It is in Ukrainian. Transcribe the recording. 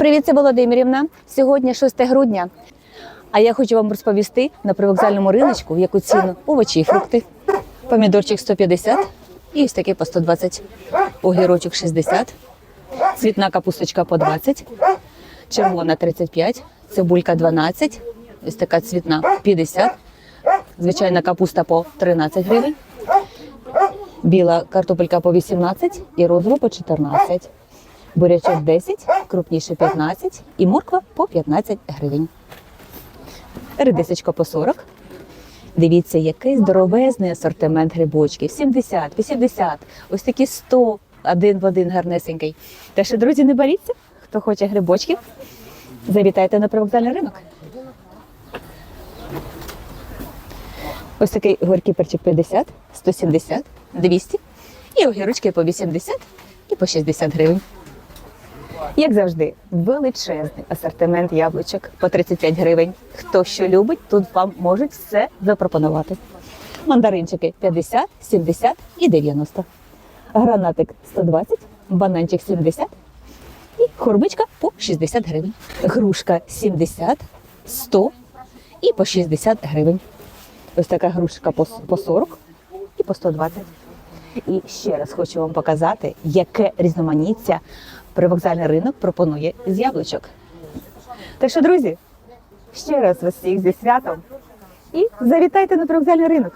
Привіт, це Володимирівна. Сьогодні 6 грудня. А я хочу вам розповісти на привокзальному риночку, в яку ціну овочі і фрукти. Помідорчик 150 і ось такий по 120. Огірочок 60. Цвітна капусточка по 20. Червона 35. Цибулька 12. Ось така цвітна 50. Звичайна капуста по 13 гривень. Біла картопелька по 18 і розова по 14. Бурячок 10, крупніше 15 і морква по 15 гривень. Редисочка по 40. Дивіться, який здоровезний асортимент грибочків. 70, 80, ось такі 100, один в один гарнесенький. Та що, друзі, не боріться, хто хоче грибочків, завітайте на привокзальний ринок. Ось такий горький перчик 50, 170, 200 і огірочки по 80 і по 60 гривень. Як завжди, величезний асортимент яблучок по 35 гривень. Хто що любить, тут вам можуть все запропонувати. Мандаринчики 50, 70 і 90. Гранатик 120, бананчик 70 і хурмичка по 60 гривень. Грушка 70, 100 і по 60 гривень. Ось така грушка по 40 і по 120. І ще раз хочу вам показати, яке різноманіття привокзальний ринок пропонує з яблучок. Так що, друзі, ще раз вас всіх зі святом і завітайте на привокзальний ринок.